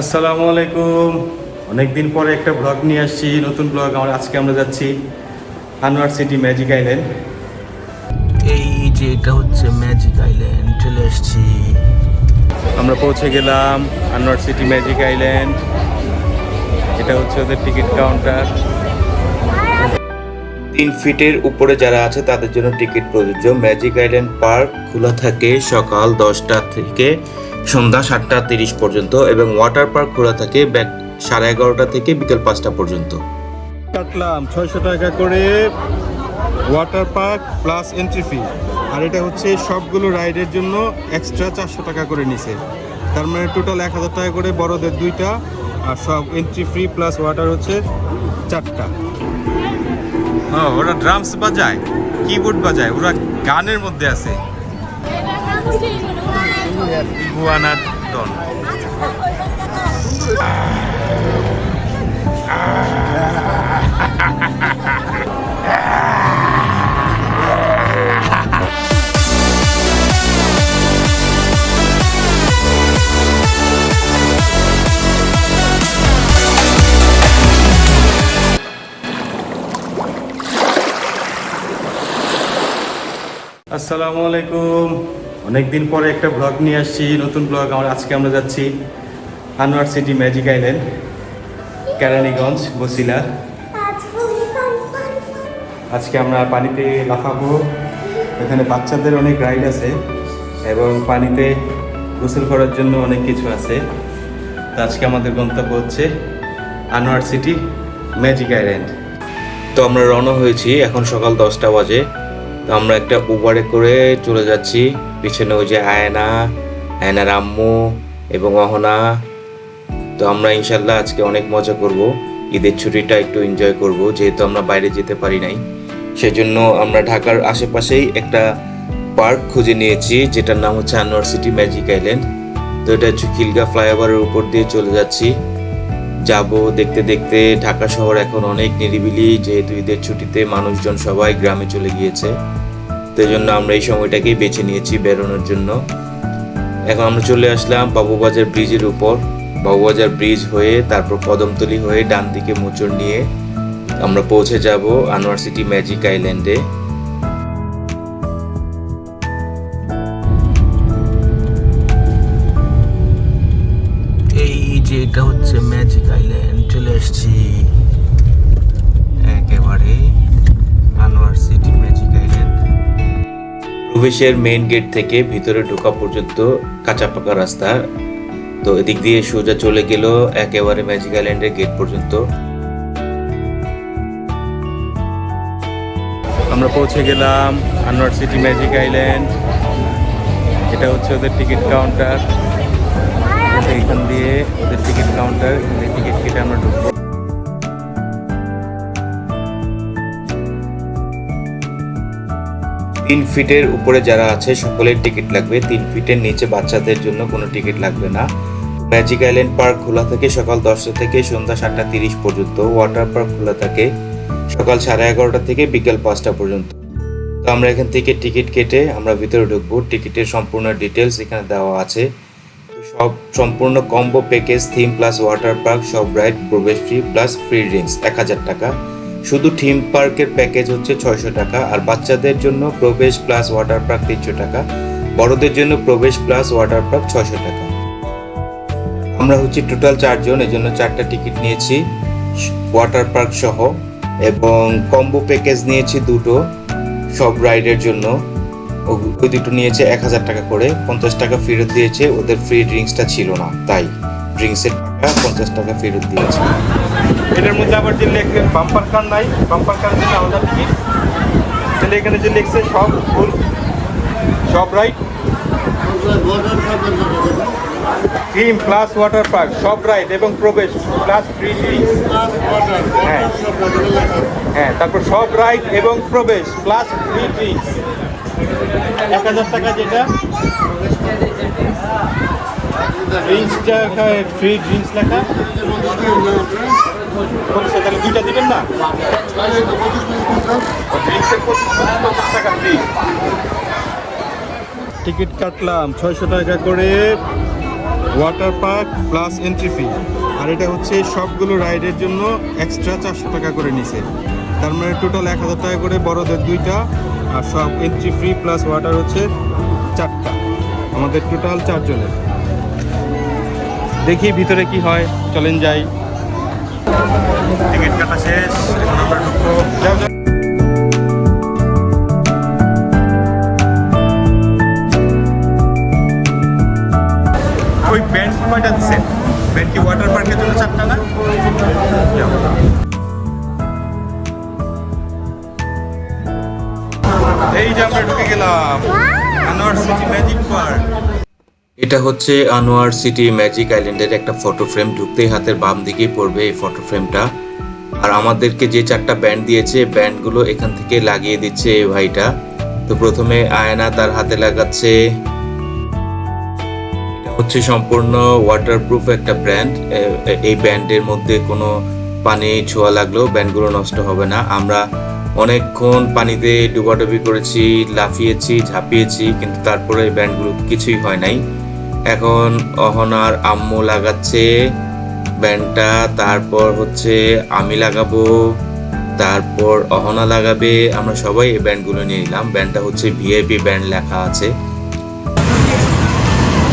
আসসালামু আলাইকুম। অনেকদিন পরে একটা ব্লগ নিয়ে আসছি নতুন ব্লগ আমরা আজকে আমরা যাচ্ছি আনোয়ার সিটি ম্যাজিক আইল্যান্ড। এই যে এটা হচ্ছে ম্যাজিক আইল্যান্ড চলে এসেছি আমরা পৌঁছে গেলাম আনোয়ার সিটি ম্যাজিক আইল্যান্ড। এটা হচ্ছে ওদের টিকিট কাউন্টার। তিন ফিটের উপরে যারা আছে তাদের জন্য টিকিট প্রযোজ্য। ম্যাজিক আইল্যান্ড পার্ক খোলা থাকে সকাল দশটা থেকে। সন্ধ্যা সাতটা তিরিশ পর্যন্ত এবং ওয়াটার পার্ক খোলা থাকে ব্যাক সাড়ে এগারোটা থেকে বিকেল পাঁচটা পর্যন্ত। কাটলাম ছয়শো টাকা করে water park plus entry fee আর এটা হচ্ছে সবগুলো রাইডের জন্য এক্সট্রা চারশো টাকা করে নিছে। তার মানে টোটাল এক হাজার টাকা করে বড়দের দুইটা আর সব এন্ট্রি ফ্রি প্লাস ওয়াটার হচ্ছে চারটা। হ্যাঁ ওরা ড্রামস বাজায় কিবোর্ড বাজায় ওরা গানের মধ্যে আছে। গুয়ানা ডন আসসালামু আলাইকুম অনেকদিন পরে একটা ব্লগ নিয়ে আসছি, নতুন ব্লগ আমার আজকে আমরা যাচ্ছি Anwar city magic island, Keraniganj, Basila. আজকে আমরা পানিতে লাফাবো। এখানে বাচ্চাদের অনেক রাইড আছে এবং পানিতে গোসল করার জন্য অনেক কিছু আছে। তো আজকে আমাদের গন্তব্য হচ্ছে আনোয়ার সিটি ম্যাজিক আইল্যান্ড। তো আমরা রওনা হয়েছি এখন সকাল দশটা বাজে। তো আমরা একটা উবারে করে চলে যাচ্ছি। পিছনে ওই যে আয়না, আয়নার আম্মু এবং অহনা। তো আমরা ইনশাল্লাহ আজকে অনেক মজা করব। ঈদের ছুটিটা একটু এনজয় করব, যেহেতু আমরা বাইরে যেতে পারি নাই। সেজন্য আমরা ঢাকার আশেপাশেই একটা পার্ক খুঁজে নিয়েছি, যেটার নাম হচ্ছে আনোয়ার সিটি ম্যাজিক আইল্যান্ড। তো এটা হচ্ছে খিলগা ফ্লাইওভারের উপর দিয়ে চলে যাচ্ছি। যাব দেখতে দেখতে, ঢাকা শহর এখন অনেক নিরিবিলি, যেহেতু ঈদের ছুটিতে মানুষজন সবাই গ্রামে চলে গিয়েছে। তো এই জন্য আমরা এই সময়টাকেই বেছে নিয়েছি বেরোনোর জন্য। এখন আমরা চলে আসলাম বাবুবাজার ব্রিজের উপর। বাবুবাজার ব্রিজ হয়ে তারপর কদমতলি হয়ে ডান দিকে মোচড় নিয়ে আমরা পৌঁছে যাব আনোয়ার সিটি ম্যাজিক আইল্যান্ডে। প্রবেশের মেইন গেট থেকে ভিতরে ঢোকা পর্যন্ত কাঁচা পাকা রাস্তা। তো এদিক দিয়ে সোজা চলে গেল একেবারে ম্যাজিক আইল্যান্ডের গেট পর্যন্ত। আমরা পৌঁছে গেলাম আনোয়ার সিটি ম্যাজিক আইল্যান্ড এটা হচ্ছে ওদের টিকিট কাউন্টার এইখান দিয়ে ওদের টিকিট কাউন্টার টিকিট কেটে আমরা ঢুকবো। তিন ফিটের উপরে যারা আছে, সকলের টিকিট লাগবে। তিন ফিটের নিচে বাচ্চাদের জন্য কোনো টিকিট লাগবে না। ম্যাজিক আইল্যান্ড পার্ক খোলা থাকে সকাল দশটা থেকে সন্ধ্যা সাতটা তিরিশ পর্যন্ত। ওয়াটার পার্ক খোলা থাকে সকাল সাড়ে এগারোটা থেকে বিকেল পাঁচটা পর্যন্ত। তো আমরা এখান থেকে টিকিট কেটে আমরা ভিতরে ঢুকবো। টিকিটের সম্পূর্ণ ডিটেলস এখানে দেওয়া আছে। সব সম্পূর্ণ combo package theme plus water park সব রাইড প্রবেশ ফ্রি প্লাস ফ্রি ড্রিঙ্কস এক হাজার টাকা। শুধু থিম পার্কের প্যাকেজ হচ্ছে ছয়শো টাকা, আর বাচ্চাদের জন্য প্রবেশ প্লাস ওয়াটার পার্ক তিনশো টাকা, বড়দের জন্য প্রবেশ প্লাস ওয়াটার পার্ক ছয়শো টাকা। আমরা হচ্ছে টোটাল চারজন এই জন্য চারটা টিকিট নিয়েছি ওয়াটার পার্ক সহ, এবং কম্বো প্যাকেজ নিয়েছি দুটো, সব রাইডের জন্য। ওই দুটো নিয়েছে এক হাজার টাকা করে, পঞ্চাশ টাকা ফেরত দিয়েছে, ওদের ফ্রি ড্রিঙ্কসটা ছিল না, তাই। ড্রিঙ্কসের টাকা পঞ্চাশ টাকা ফেরত দিয়েছে। এটার মধ্যে আবার যে লেখেন বাম্পার কার নাই, বাম্পার কার জন্য আলাদা টিকিট। তাহলে এখানে যে লেখছে সব ফুল, সব ride theme plus water park, সব রাইড এবং প্রবেশ, প্লাস ফ্রি হ্যাঁ। হ্যাঁ তারপর সব রাইড এবং প্রবেশ, প্লাস ফ্রি ড্রিঙ্কস এক হাজার টাকা যেটা? ফ্রি তাহলে টিকিট কাটলাম, ছয়শো টাকা করে water park plus entry fee আর এটা হচ্ছে সবগুলো রাইডের জন্য এক্সট্রা চারশো টাকা করে নিছে। তার মানে টোটাল এক হাজার টাকা করে, বড়দের দুইটা, আর সব এন্ট্রি ফ্রি প্লাস ওয়াটার হচ্ছে চারটা। আমাদের টোটাল চারজনের। দেখি ভিতরে কি হয় চলেন যাই। টিকিট কাটা শেষ এখন আমরা ঢুকবো। যাও যাও। ওই ব্যান্ড কয়টা দিচ্ছে ব্যান্ড কি ওয়াটার পার্কের জন্য চারটা না? এই যে আমরা ঢুকে গেলাম। Anwar city magic park. এটা হচ্ছে আনোয়ার সিটি ম্যাজিক আইল্যান্ডের একটা ফটো ফ্রেম ঢুকতেই হাতের বাম দিকেই পড়বে এই ফটো ফ্রেমটা আর আমাদেরকে যে চারটা ব্যান্ড দিয়েছে ব্যান্ডগুলো এখান থেকে লাগিয়ে দিচ্ছে এই ভাইটা। তো প্রথমে আয়না তার হাতে লাগাচ্ছে। এটা হচ্ছে সম্পূর্ণ ওয়াটারপ্রুফ একটা ব্র্যান্ড এই ব্যান্ডের মধ্যে কোনো পানি ছোঁয়া লাগলেও ব্যান্ডগুলো নষ্ট হবে না। আমরা অনেকক্ষণ পানিতে ডুবাডুবি করেছি, লাফিয়েছি, ঝাঁপিয়েছি, কিন্তু তারপরে এই ব্যান্ডগুলো কিছুই হয় নাই। এখন অহনার আম্মু লাগাচ্ছে ব্যান্ডটা তারপর হচ্ছে আমি লাগাবো তারপর অহনা লাগাবে। আমরা সবাই এই ব্যান্ডগুলো নিয়ে নিলাম। ব্যান্ডটা হচ্ছে ভিআইপি ব্যান্ড লেখা আছে।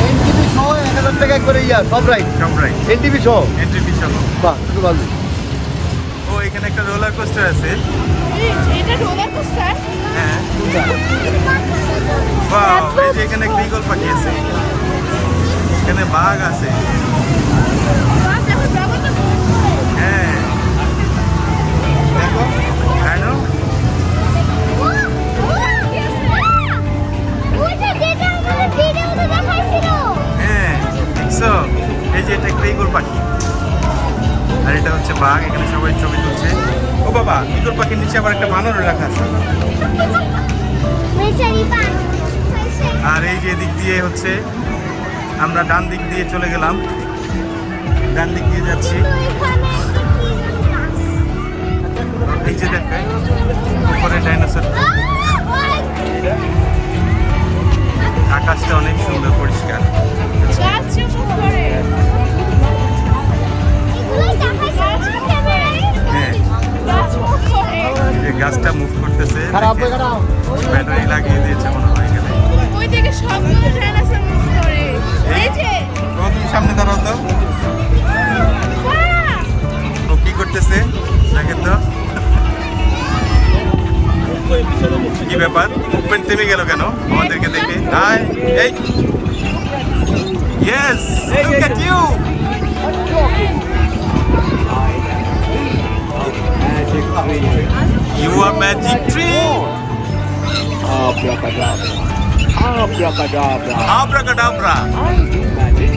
এনটিভি সহ এক হাজার টাকা করে ইয়া সব রাইট? সবরাই এনটিভি সহ? এন্ট্রি সহ। বাহ খুব ভালো। ও এখানে একটা রোলার কোস্টার আছে। এটা রোলার কোস্টার? হ্যাঁ। বাহ এখানে একটা ঈগল পাখি আছে। এখানে বাঘ আছে। হ্যাঁ। দেখো হ্যাঁ দেখছ? এই যে এটা একটা পাখি। আর এটা হচ্ছে বাঘ এখানে সবাই ছবি তুলছে। ও বাবা পাখির নিচে আবার একটা বানর রাখা আছে। আর এই যে দিক দিয়ে হচ্ছে আমরা ডান দিক দিয়ে চলে গেলাম। ডান দিক দিয়ে যাচ্ছি। Hey. Yes. Hey, Look hey, at hey. you. You are magic tree. Abracadabra. Abracadabra. Abracadabra. Magic.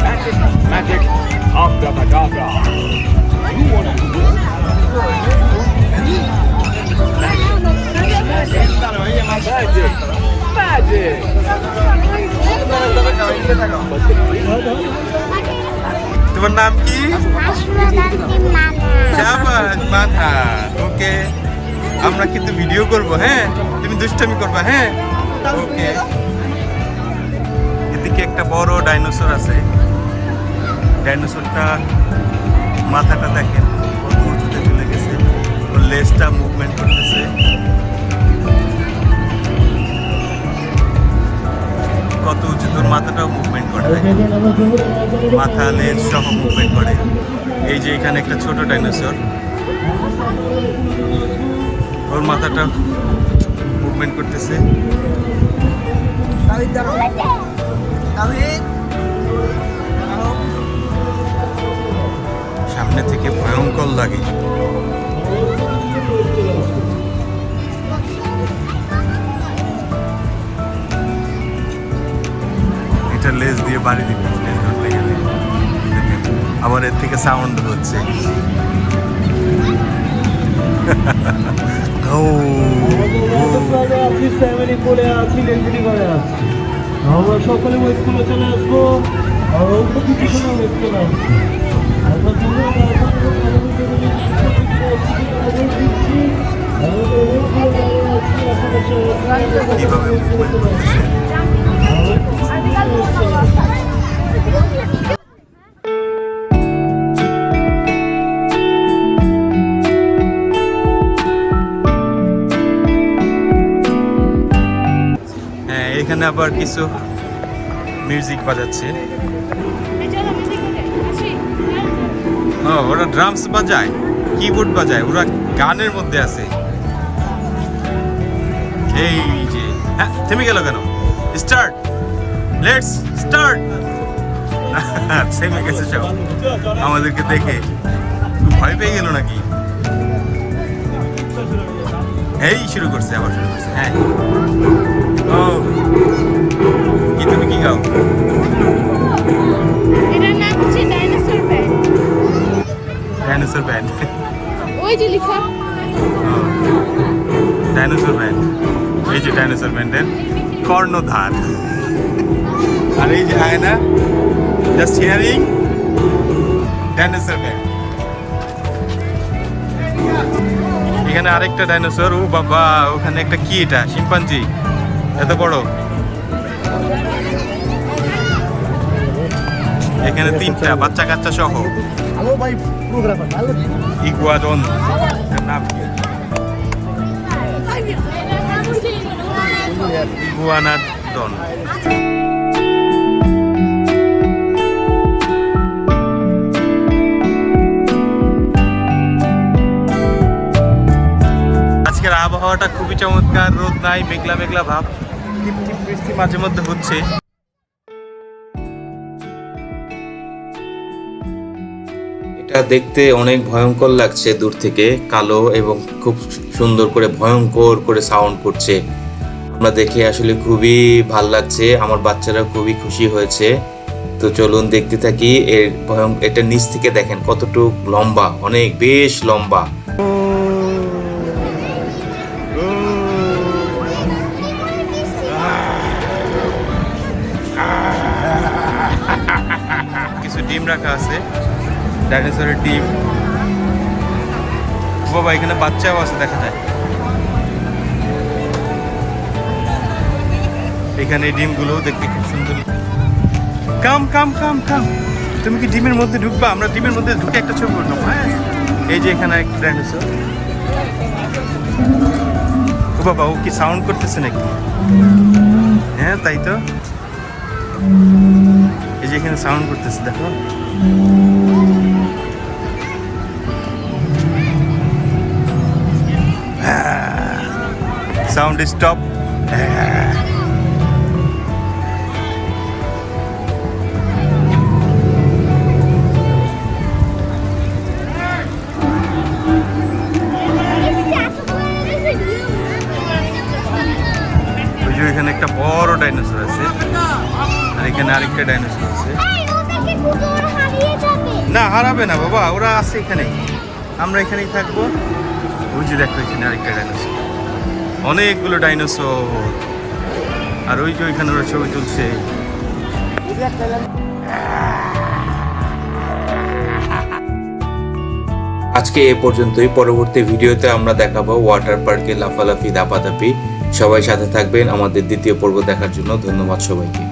Magic. Magic. Abracadabra. You wanna do it? Magic. Magic. Magic. তোমার নাম কি? মাথা। ওকে। আমরা কিন্তু ভিডিও করব হ্যাঁ? তুমি দুষ্টামি করবা হ্যাঁ? ওকে। এদিকে একটা বড় ডাইনোসর আছে। ডাইনোসরটা মাথাটা দেখেন, কত উঁচুতে চলে লেজটা মুভমেন্ট করতেছে। কত উঁচু তোর মাথাটাও মুভমেন্ট করে মাথা, লেজ সহ মুভমেন্ট করে। এই যে এখানে একটা ছোট ডাইনোসর ওর মাথাটা মুভমেন্ট করতেছে। সামনে থেকে ভয়ঙ্কর লাগে। এটা লেজ দিয়ে বাড়ি দিবে লেজ ধরতে গেলে আবার এর থেকে সাউন্ড হচ্ছে করে করে সকলে ওই আসব কিছু কীভাবে? হ্যাঁ, এখানে আবার কিছু মিউজিক বাজাচ্ছে। ওরা ড্রামস বাজায় কিবোর্ড বাজায়, ওরা গানের মধ্যে আছে। এই যে হ্যাঁ থেমে গেল কেন? স্টার্ট লেটস স্টার্ট থেমে গেছে সব আমাদেরকে দেখে। খুব ভয় পেয়ে গেল নাকি? এই শুরু করছে আবার শুরু করছে। হ্যাঁ। ও কি তুমি কি গাও? এটার নাম হচ্ছে ডাইনোসর ব্যান্ড ডাইনোসর ব্যান্ড ওই যে লেখা। ডাইনোসর ব্যান্ড এই যে ডাইনোসর ব্যান্ডের কর্ণধার। আর এই যে আয়না। জাস্ট হিয়ারিং ডাইনোসর ব্যান্ড এখানে আরেকটা ডাইনোসর ও বাবা ওখানে একটা কি এটা শিম্পাঞ্জি এত বড়। এখানে তিনটা বাচ্চা কাচ্চা সহ ইগুয়াডন নাম কি ইগুয়ানাডন আবহাওয়াটা খুবই চমৎকার, রোদ নাই, মেঘলা মেঘলা ভাব টিপ বৃষ্টি মাঝে মধ্যে হচ্ছে। এটা দেখতে অনেক ভয়ঙ্কর লাগছে দূর থেকে, কালো এবং খুব সুন্দর করে ভয়ঙ্কর করে সাউন্ড করছে। আমরা দেখে আসলে খুবই ভালো লাগছে, আমার বাচ্চারা খুবই খুশি হয়েছে। তো চলুন দেখতে থাকি, এর ভয়ঙ্ক এটা নিচ থেকে দেখেন কতটুক লম্বা, অনেক বেশ লম্বা। ডিম রাখা আছে। ডাইনোসরের ডিম বাবা, এখানে বাচ্চাও আছে, দেখা যায়। এখানে ডিমগুলো দেখতে খুব সুন্দর। কাম কাম কাম কাম। তুমি কি ডিমের মধ্যে ঢুকবা? আমরা ডিমের মধ্যে ঢুকে একটা ছবি উঠলাম হ্যাঁ? এই যে এখানে একটা ডাইনোসর। ও বাবা, ও কি সাউন্ড করতেছে নাকি? হ্যাঁ তাই তো? এই যে এখানে সাউন্ড করতেছে দেখো। সাউন্ড স্টপ ওই যে এখানে একটা বড় ডাইনোসর আছে। এখানে আরেকটা ডাইনোসর আছে। না হারাবে না বাবা ওরা আছে এখানে আমরা এখানেই থাকব। ওই যে দেখো এখানে আরেকটা ডাইনোসর অনেকগুলো ডাইনোসর আর ওই যে ওইখানে ওরা ছবি তুলছে। আজকে এ পর্যন্তই। পরবর্তী ভিডিওতে আমরা দেখাবো ওয়াটার পার্কে লাফালাফি দাপাদাপি। সবাই সাথে থাকবেন। আমাদের দ্বিতীয় পর্ব দেখার জন্য ধন্যবাদ সবাইকে।